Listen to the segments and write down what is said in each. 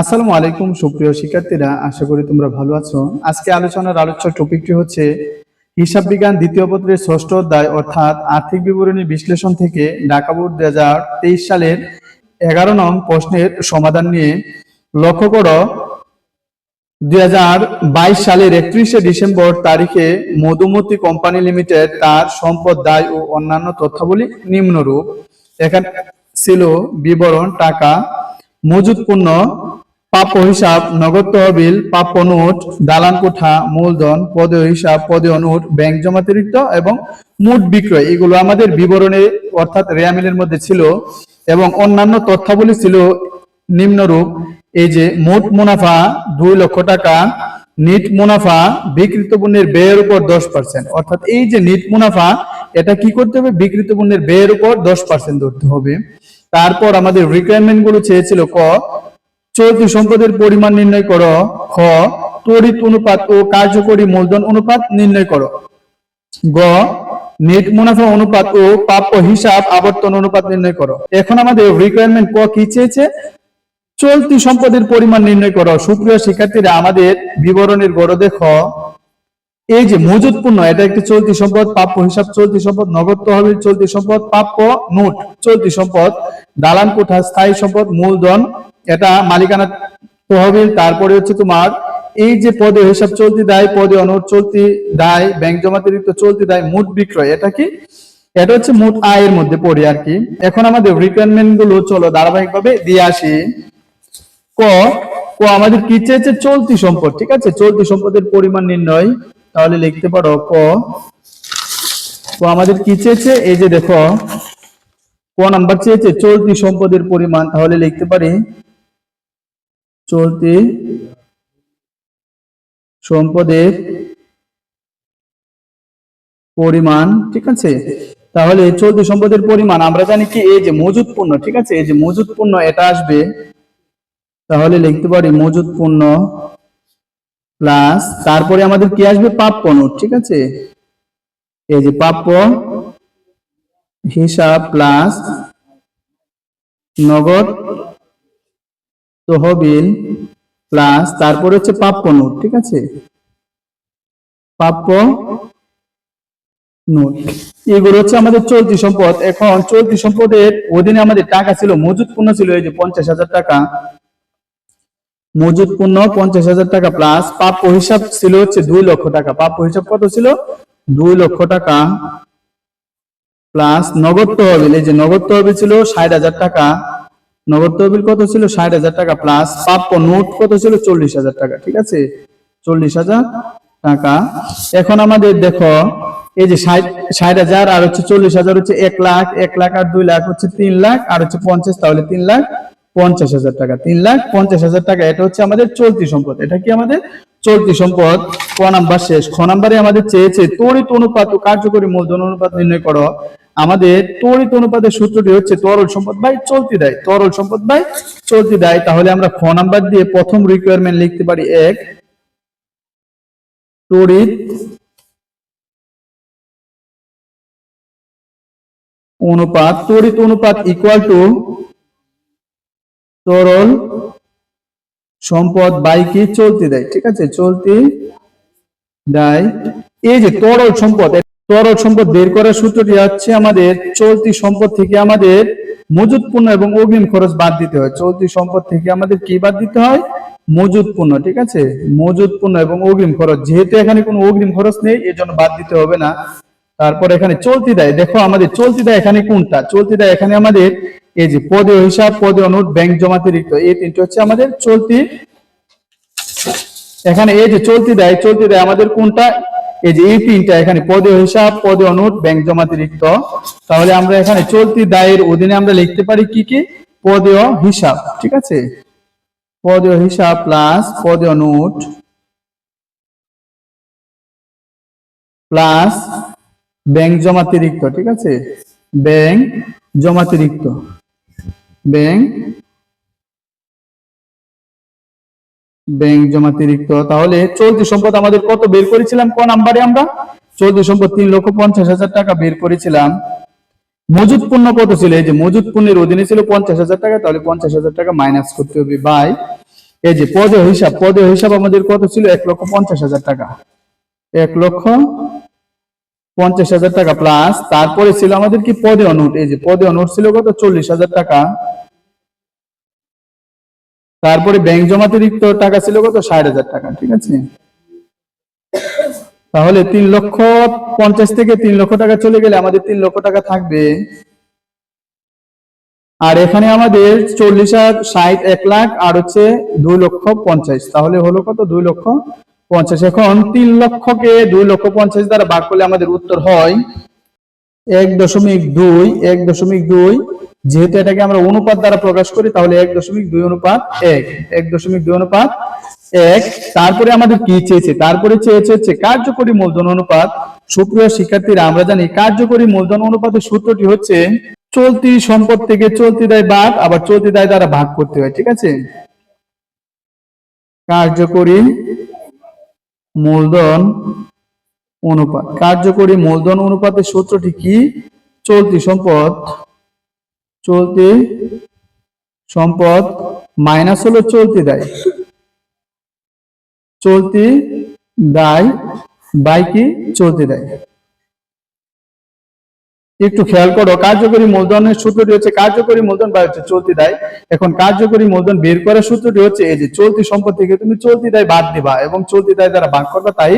আসসালামু আলাইকুম, সুপ্রিয় শিক্ষার্থীরা। আশা করি তোমরা ভালো আছো। আজকে আলোচনার আলোচ্য টপিকটি হচ্ছে হিসাব বিজ্ঞান দ্বিতীয় পত্রের ষষ্ঠ অধ্যায়, অর্থাৎ আর্থিক বিবরণী বিশ্লেষণ থেকে ঢাকা বোর্ড দুই হাজার তেইশ সালের এগারো নং প্রশ্নের সমাধান নিয়ে লক্ষ্য করো। দুই হাজার বাইশ সালের একত্রিশে ডিসেম্বর তারিখে মধুমতি কোম্পানি লিমিটেড তার সম্পদ দায় ও অন্যান্য তথ্যাবলী নিম্নরূপ। এখানে ছিল বিবরণ, টাকা মজুদ পণ্য প্রাপ্য হিসাব নগদ তহবিল প্রাপ্য নোট দালান কোঠা মূলধন পদে হিসাব পদে নোট ব্যাংক জমাতিরিক্ত এবং মোট বিক্রয় এগুলো আমাদের বিবরণে অর্থাৎ রেয়ামিলের মধ্যে ছিল এবং অন্যান্য তথ্যাবলী ছিল নিম্নরূপ। এই যে মোট মুনাফা দুই লক্ষ টাকা, নিট মুনাফা বিকৃত পণ্যের ব্যয়ের উপর দশ পার্সেন্ট অর্থাৎ এই যে নিট মুনাফা, এটা কি করতে হবে? বিকৃত পণ্যের ব্যয়ের উপর দশ পার্সেন্ট ধরতে হবে। তারপর আমাদের রিকোয়ারমেন্টগুলো চেয়েছিল ক চলতি সম্পদের পরিমাণ নির্ণয় করো। খ, তড়িৎ অনুপাত ও কার্যকরী মূলধন অনুপাত নির্ণয় করো। গ, নেট মুনাফা অনুপাত ও প্রাপ্য হিসাব আবর্তন অনুপাত নির্ণয় করো। এখন আমাদের রিকোয়ারমেন্ট ক কি চেয়েছে? চলতি সম্পদের পরিমাণ নির্ণয় করো। সুপ্রিয় শিক্ষার্থীরা, আমাদের বিবরণের গড় দেখো এই যে মজুদ পণ্য এটা একটি চলতি সম্পদ প্রাপ্য হিসাব চলতি সম্পদ, নগদ তহবিল চলতি সম্পদ প্রাপ্য নোট চলতি সম্পদ, দালান কোঠা স্থায়ী সম্পদ, মূলধন এটা মালিকানা তহবিল, তারপরে হচ্ছে তোমার এই যে পদে হিসাব চলতি দায়, পদে অনুট চলতি দায়, ব্যাংক জমাতিরিক্ত চলতি দায়, মোট বিক্রয়, এটা কি? এটা হচ্ছে মোট আয়ের মধ্যে পড়ে আর কি। এখন আমাদের রিকোয়ারমেন্টগুলো চলো ধারাবাহিকভাবে দিয়ে আসি। ক ক, আমাদের কি চেয়েছে? চলতি সম্পদ, ঠিক আছে? চলতি সম্পদের পরিমাণ নির্ণয়, তাহলে লিখতে পারো ক। ক, আমাদের কি চেয়েছে? এই যে দেখো, ক নাম্বার চেয়েছে, চলতি সম্পদের পরিমাণ, তাহলে লিখতে পারি চলতি সম্পদের পরিমাণ, ঠিক আছে? তাহলে চলতি সম্পদের পরিমাণ আমরা জানি কি? এই যে মজুদ পণ্য, ঠিক আছে? এই যে মজুদ পণ্য এটা আসবে, তাহলে লিখতে পারি মজুদ পণ্য প্লাস তারপরে আমাদের কি আসবে? প্রাপ্য নোট, ঠিক আছে? এই যে প্রাপ্য হিসাব প্লাস নগদ তহবিল প্লাস তারপরে হচ্ছে প্রাপ্য নোট, ঠিক আছে? প্রাপ্য নোট। এগুলো হচ্ছে আমাদের চলতি সম্পদ। এখন চলতি সম্পদের অধীনে আমাদের টাকা ছিল মজুদ পূর্ণ ছিল এই যে পঞ্চাশ হাজার টাকা। মজুদ পণ্য পঞ্চাশ হাজার টাকা প্লাস প্রাপ্য হিসাব ছিল হচ্ছে দুই লক্ষ টাকা। প্রাপ্য হিসাব কত ছিল? দুই লক্ষ টাকা প্লাস নগদ তহবিল। এই যে নগদ তহবিল ছিল ষাট হাজার টাকা। নগদ তহবিল কত ছিল? ষাট হাজার টাকা প্লাস প্রাপ্য নোট কত ছিল? চল্লিশ হাজার টাকা, ঠিক আছে? চল্লিশ হাজার টাকা। এখন আমাদের দেখো, এই যে ষাট হাজার আর হচ্ছে চল্লিশ হাজার হচ্ছে এক লাখ এক লাখ আর দুই লাখ হচ্ছে তিন লাখ, আর হচ্ছে পঞ্চাশ, তাহলে তিন লাখ পঞ্চাশ হাজার টাকা। তিন লাখ পঞ্চাশ হাজার টাকা, এটা হচ্ছে আমাদের চলতি সম্পদ। এটা কি আমাদের? চলতি সম্পদ, ক নাম্বার শেষ। খ নাম্বারে আমাদের চেয়েছে তড়িৎ অনুপাত ও কার্যকরী মূলধন অনুপাত নির্ণয় করো। আমাদের তড়িৎ অনুপাতের সূত্রটি হচ্ছে তরল সম্পদ বাই চলতি দেয়। তরল সম্পদ বাই চলতি দেয়। তাহলে আমরা খ নাম্বার দিয়ে প্রথম রিকোয়ারমেন্ট লিখতে পারি এক তড়িৎ অনুপাত তড়িৎ অনুপাত ইকুয়াল টু তরল সম্পদ বাই কি চলতি দেয়, ঠিক আছে? চলতি দেয়। এই যে তরল সম্পদ তরল সম্পদ বের করার সূত্রটি হচ্ছে আমাদের চলতি সম্পদ থেকে আমাদের মজুদ পণ্য এবং অগ্রিম খরচ বাদ দিতে হয়। চলতি সম্পদ থেকে আমাদের কি বাদ দিতে হয়? মজুদ পণ্য ঠিক আছে? মজুদ পণ্য এবং অগ্রিম খরচ। যেহেতু এখানে কোনো অগ্রিম খরচ নেই এর জন্য বাদ দিতে হবে না। তারপর এখানে চলতি দেয়। দেখো, আমাদের চলতি দেয় এখানে কোনটা? চলতি দেয় এখানে আমাদের এই যে পদে হিসাব পদে অনুট ব্যাংক জমাতিরিক্ত এই তিনটে হচ্ছে আমাদের চলতি। এখানে এই যে চলতি দেয় চলতি দেয় আমাদের কোনটা? এই যে এই তিনটা, এখানে পদে হিসাব পদে অনুট ব্যাংক জমাতিরিক্ত তাহলে আমরা এখানে চলতি দায়ের অধীনে আমরা লিখতে পারি কি কি? পদেয় হিসাব, ঠিক আছে? পদেয় হিসাব প্লাস পদেয় নোট প্লাস ব্যাংক জমাতিরিক্ত ঠিক আছে? ব্যাংক জমাতিরিক্ত ব্যাংক ব্যাংক জমাতিরিক্ত তাহলে চলতি সম্পদ আমাদের কত বের করেছিলাম? কোন নাম্বারে আমরা? চলতি সম্পদ তিন লক্ষ পঞ্চাশ হাজার টাকা বের করেছিলাম। মজুদ পণ্য কত ছিল? এই যে মজুদ পণ্যের অধীনে ছিল পঞ্চাশ হাজার টাকা, তাহলে পঞ্চাশ হাজার টাকা মাইনাস করতে হবে বাই এই যে পদে হিসাব পদে হিসাব আমাদের কত ছিল? এক লক্ষ পঞ্চাশ হাজার টাকা। এক লক্ষ পঞ্চাশ হাজার টাকা প্লাস তারপরে ছিল আমাদের কি পদে অনুট? এই যে পদে অনুট ছিল কত? চল্লিশ হাজার টাকা। তারপরে ব্যাংক জমাতিরিক্ত টাকা ছিল কত? ষাট হাজার টাকা, ঠিক আছে? তাহলে তিন লক্ষ পঞ্চাশ থেকে তিন লক্ষ টাকা চলে গেলে আমাদের তিন লক্ষ টাকা থাকবে। আর এখানে আমাদের চল্লিশ হাজার ষাট এক লাখ, আর হচ্ছে দুই লক্ষ পঞ্চাশ। তাহলে হলো কত? দুই লক্ষ পঞ্চাশ। এখন তিন লক্ষকে দুই লক্ষ পঞ্চাশ দ্বারা ভাগ করলে আমাদের উত্তর হয় এক দশমিক দুই, এক দশমিক দুই। যেহেতু এটাকে আমরা অনুপাত দ্বারা প্রকাশ করি, তাহলে এক দশমিক দুই অনুপাত এক এক দশমিক দুই অনুপাত এক। তারপরে আমাদের কি চেয়েছে? তারপরে চেয়েছে হচ্ছে কার্যকরী মূলধন অনুপাত। সুপ্রিয় শিক্ষার্থীরা, আমরা জানি কার্যকরী মূলধন অনুপাতের সূত্রটি হচ্ছে চলতি সম্পদ থেকে চলতি দায় বাদ, আবার চলতি দায় দ্বারা ভাগ করতে হয়, ঠিক আছে? কার্যকরী মূলধন অনুপাত। কার্যকরী মূলধন অনুপাতের সূত্রটি কি? চলতি সম্পদ চলতি সম্পদ মাইনাস হলো চলতি দায়। চলতি দায় বাই কি? চলতি দায়। একটু খেয়াল করো, কার্যকরী মূলধনের সূত্রটি হচ্ছে কার্যকরী মূলধন বা হচ্ছে চলতি দায়। এখন কার্যকরী মূলধন বের করার সূত্রটি হচ্ছে এই যে চলতি সম্পদ তুমি চলতি দায় বাদ দিবা এবং চলতি দায় দ্বারা ভাগ করবা, তাই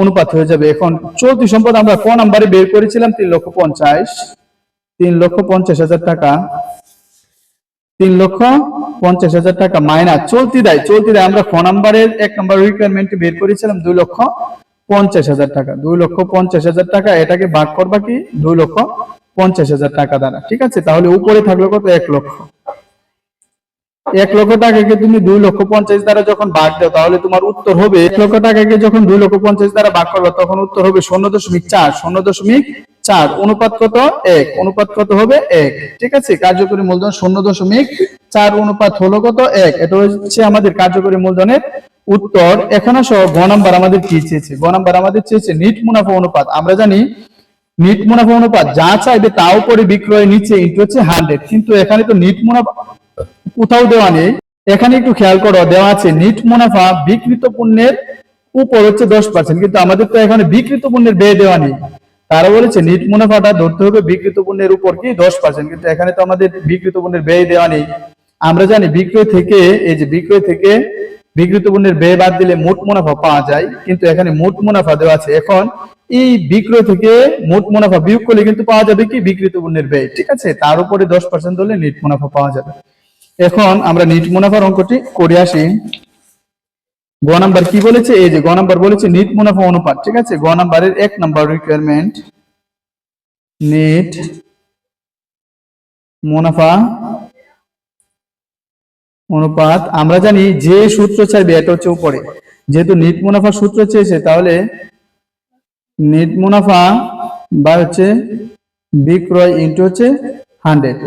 অনুপাত হয়ে যাবে। এখন চলতি সম্পদ আমরা কোন নাম্বারে বের করেছিলাম? তিন লক্ষ পঞ্চাশ। তিন লক্ষ পঞ্চাশ হাজার টাকা। তিন লক্ষ পঞ্চাশ হাজার টাকা মাইনাস চলতি দায়। চলতি দায় আমরা খ নাম্বারের এক নাম্বার রিকোয়ারমেন্ট বের করেছিলাম, দুই লক্ষ পঞ্চাশ হাজার টাকা, দুই লক্ষ পঞ্চাশ হাজার টাকা, এটাকে ভাগ করবা কি? দুই লক্ষ পঞ্চাশ হাজার টাকা দ্বারা, ঠিক আছে? তাহলে উপরে থাকল কত? এক লক্ষ। এক লক্ষ টাকাকে তুমি দুই লক্ষ পঞ্চাশ দ্বারা যখন ভাগ দাও, তাহলে তোমার উত্তর হবে এক লক্ষ টাকাকে যখন দুই লক্ষ পঞ্চাশ দ্বারা ভাগ করবে, তখন উত্তর হবে শূন্য দশমিক চার, শূন্য দশমিক চার। অনুপাত কত? এক। অনুপাত কত হবে? এক। ঠিক আছে? কার্যকরী মূলধন শূন্য দশমিক চার, অনুপাত হলো কত? এক। এটা হচ্ছে আমাদের কার্যকরী মূলধনের উত্তর। এখন আসো, গ নাম্বার আমাদের কি চেয়েছে? গ নাম্বার আমাদের চেয়েছে নিট মুনাফা অনুপাত। আমরা জানি নিট মুনাফা অনুপাত যা চাইবে তা উপরে বিক্রয় নিচে ইন্টু হচ্ছে হান্ড্রেড কিন্তু এখানে তো নিট মুনাফা কোথাও দেওয়া নেই। এখানে একটু খেয়াল করো, দেওয়া আছে নিট মুনাফা বিকৃত পণ্যের উপর হচ্ছে দশ পার্সেন্ট কিন্তু আমাদের তো এখানে বিকৃত পণ্যের ব্যয় দেওয়া নেই। তারা বলেছে নিট মুনাফাটা ধরতে হবে বিকৃত পণ্যের উপর কি দশ পার্সেন্ট কিন্তু এখানে তো আমাদের বিকৃত পণ্যের ব্যয় দেওয়া নেই। আমরা জানি বিক্রয় থেকে, এই যে বিক্রয় থেকে বিকৃত পণ্যের ব্যয় বাদ দিলে মোট মুনাফা পাওয়া যায়, কিন্তু এখানে মোট মুনাফা দেওয়া আছে। এখন এই বিক্রয় থেকে মোট মুনাফা বিয়োগ করলে কিন্তু পাওয়া যাবে কি বিকৃত পণ্যের ব্যয়, ঠিক আছে? তার উপরে দশ পার্সেন্ট ধরলে নিট মুনাফা পাওয়া যাবে। এখন আমরা নিট মুনাফার অঙ্কটি করে আসি। গ নাম্বার কি বলেছে? এই যে গ নাম্বার বলেছে নিট মুনাফা অনুপাত, ঠিক আছে? গ নাম্বারের এক নাম্বার রিকোয়ারমেন্ট নিট মুনাফা অনুপাত। আমরা জানি যে সূত্র চাইবে এটা হচ্ছে উপরে। যেহেতু নিট মুনাফা সূত্র চেয়েছে, তাহলে নিট মুনাফা বা হচ্ছে বিক্রয় ইন্টু হচ্ছে হান্ড্রেড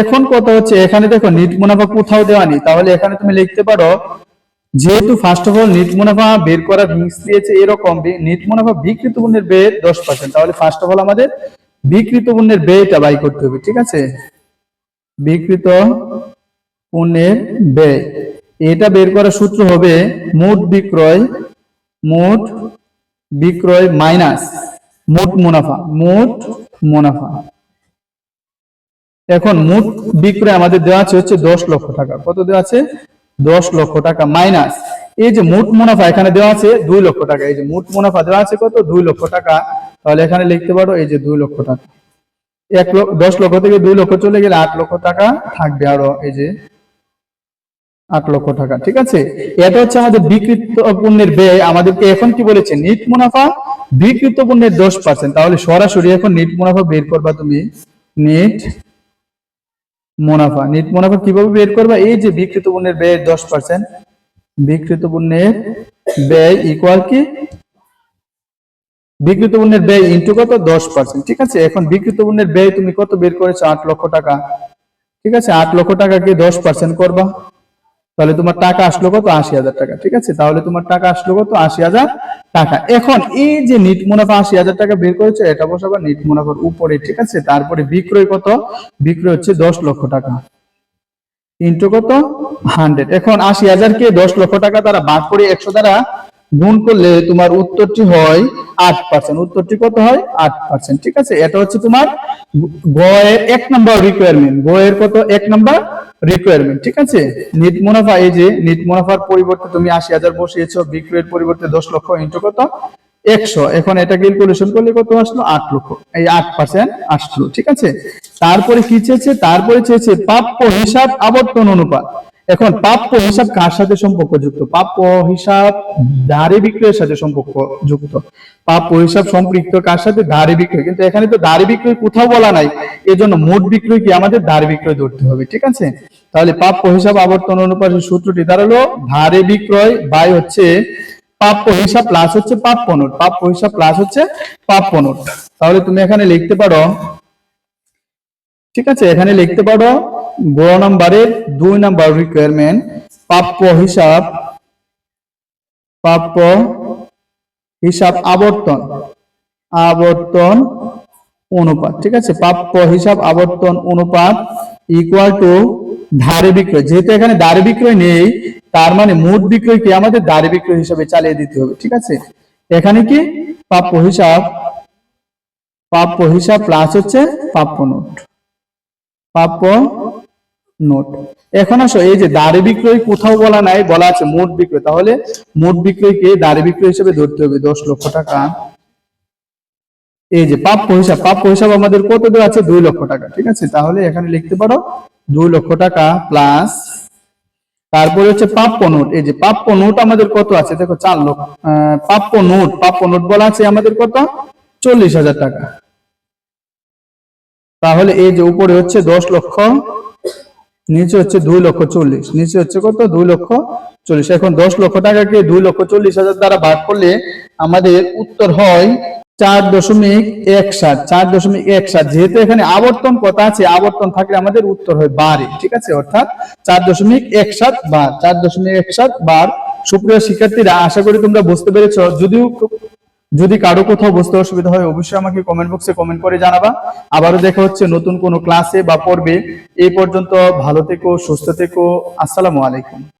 এখন কত হচ্ছে, এখানে দেখো নিট মুনাফা কোথাও দেওয়া নেই। তাহলে এখানে তুমি লিখতে পারো, যেহেতু ফার্স্ট অফ অল নিট মুনাফা বের করার হিংস দিয়েছে এরকম নিট মুনাফা বিকৃত পণ্যের ব্যয় দশ পার্সেন্ট তাহলে ফার্স্ট অফ অল আমাদের বিকৃত পণ্যের ব্যয়টা বাই করতে হবে, ঠিক আছে? বিকৃত পণ্যের ব্যয়। এটা বের করার সূত্র হবে মোট বিক্রয় মোট বিক্রয় মাইনাস মোট মুনাফা মোট মুনাফা। এখন মোট বিক্রয় আমাদের দেওয়া আছে হচ্ছে দশ লক্ষ টাকা। কত দেওয়া আছে? দশ লক্ষ টাকা মাইনাস। এই যে মোট মুনাফা এখানে দেওয়া আছে দুই লক্ষ টাকা। এই যে মোট মুনাফা দেওয়া আছে কত? দুই লক্ষ টাকা। তাহলে এখানে লিখতে পারো এই যে দুই লক্ষ টাকা। এক লক্ষ দশ লক্ষ থেকে দুই লক্ষ চলে গেলে আট লক্ষ টাকা থাকবে আরও এই যে আট লক্ষ টাকা, ঠিক আছে? এটা হচ্ছে আমাদের বিকৃত পণ্যের ব্যয়। আমাদেরকে এখন কি বলেছে? নিট মুনাফা, বিকৃত পণ্যের দশ পার্সেন্ট তাহলে সরাসরি এখন নিট মুনাফা বের করবা তুমি। নিট মুনাফা। নেট মুনাফা কীভাবে বের করবা? এই যে বিক্রিত পণ্যের ব্যয় দশ পার্সেন্ট বিক্রিত পণ্যের ব্যয় ইকুয়াল কি? বিকৃত পণ্যের ব্যয় ইন্টু কত? দশ পার্সেন্ট ঠিক আছে? এখন বিকৃত পণ্যের ব্যয় তুমি কত বের করেছ? আট লক্ষ টাকা। ঠিক আছে? আট লক্ষ টাকাকে দশ পার্সেন্ট করবা। তাহলে তোমার টাকা আসলো কত? আশি হাজার টাকা, ঠিক আছে? তাহলে তোমার টাকা আসলো কত? আশি হাজার টাকা। এখন এই যে নিট মুনাফা আশি হাজার টাকা বের করেছে, এটা বসাবা নিট মুনাফার উপরে, ঠিক আছে? তারপরে বিক্রয় কত? বিক্রয় হচ্ছে দশ লক্ষ টাকা। ইন্টু কত? হান্ড্রেড। এখন আশি হাজারকে দশ লক্ষ টাকা দ্বারা ভাগ করে একশো দ্বারা গুণ করলে তোমার উত্তরটি হয় আট পার্সেন্ট। উত্তরটি কত হয়? আট পার্সেন্ট, ঠিক আছে? এটা হচ্ছে তোমার গ এর এক নম্বর রিকোয়ারমেন্ট গ এর কত? এক নম্বর রিকোয়ারমেন্ট ঠিক আছে? নিট মুনাফা এই যে নিট মুনাফার পরিবর্তে তুমি আশি হাজার বসিয়েছো বিক্রয়ের পরিবর্তে দশ লক্ষ ইন্টু কত? একশো। এখন এটা ক্যালকুলেশন করলে কত আসলো? আট লক্ষ। এই আট পার্সেন্ট আসলো, ঠিক আছে? তারপরে কি চেয়েছে? তারপরে চেয়েছে প্রাপ্য হিসাব আবর্তন অনুপাত। এখন প্রাপ্য হিসাব কার সাথে সম্পর্ক যুক্ত প্রাপ্য হিসাব ধারে বিক্রয়ের সাথে সম্পর্ক যুক্ত প্রাপ্য হিসাব সম্পৃক্ত কার সাথে? ধারে বিক্রয়। কিন্তু এখানে তো ধারে বিক্রয় কোথাও বলা নাই। এজন্য মোট বিক্রয় কি আমাদের? ধারে বিক্রয় ধরতে হবে, ঠিক আছে? তাহলে প্রাপ্য হিসাব আবর্তন অনুপাতের সূত্রটি দাঁড়াল, ধারে বিক্রয় বাই হচ্ছে প্রাপ্য হিসাব প্লাস হচ্ছে প্রাপ্য নোট। প্রাপ্য হিসাব প্লাস হচ্ছে প্রাপ্য নোট। তাহলে তুমি এখানে লিখতে পারো, ঠিক আছে? এখানে লিখতে পারো গ নাম্বারের দুই নাম্বার রিকোয়ারমেন্ট প্রাপ্য হিসাব প্রাপ্য হিসাব আবর্তন আবর্তন অনুপাত, ঠিক আছে? প্রাপ্য হিসাব আবর্তন অনুপাত ইকুয়াল টু ধারে বিক্রয়। যেহেতু এখানে দারে বিক্রয় নেই, তার মানে মোট বিক্রয়কে আমাদের দারে বিক্রয় হিসাবে চালিয়ে দিতে হবে, ঠিক আছে? এখানে কি? প্রাপ্য হিসাব প্রাপ্য হিসাব প্লাস হচ্ছে প্রাপ্য নোট। প্রাপ্য নোট। এখন আসো, এই যে দারে বিক্রয় কোথাও বলা নাই, বলা আছে মোট বিক্রয়। তাহলে মোট বিক্রয়কে দারে বিক্রয় হিসেবে ধরতে হবে, দশ লক্ষ টাকা। এই যে প্রাপ্য হিসাব প্রাপ্য হিসাব আমাদের কত দেওয়া আছে? দুই লক্ষ টাকা, ঠিক আছে? তাহলে এখানে লিখতে পারো, দুই লক্ষ টাকা প্লাস তারপরে হচ্ছে প্রাপ্য নোট। এই যে প্রাপ্য নোট আমাদের কত আছে? দেখো, চার লক্ষ প্রাপ্য নোট প্রাপ্য নোট বলা আছে আমাদের কত? চল্লিশ হাজার টাকা। তাহলে এই যে উপরে হচ্ছে দশ লক্ষ নিচে হচ্ছে দুই লক্ষ চল্লিশ। নিচে হচ্ছে কত? দুই লক্ষ চল্লিশ। এখন দশ লক্ষ টাকাকে দুই লক্ষ চল্লিশ হাজার দ্বারা ভাগ করলে আমাদের উত্তর হয় চার দশমিক এক সাত। চার দশমিক এক সাত। যেহেতু এখানে আবর্তন কথা আছে, আবর্তন থাকলে আমাদের উত্তর হয় বারে ঠিক আছে? অর্থাৎ চার দশমিক এক সাত বার। চার দশমিক এক সাত বার। সুপ্রিয় শিক্ষার্থীরা, আশা করি তোমরা বুঝতে পেরেছ। যদিও যদি কারও কোথাও বুঝতে অসুবিধা হয়, অবশ্যই আমাকে কমেন্ট বক্সে কমেন্ট করে জানাবা। আবারও দেখা হচ্ছে নতুন কোনো ক্লাসে বা পর্বে। এই পর্যন্ত ভালো থেকো, সুস্থ থেকো। আসসালামু আলাইকুম।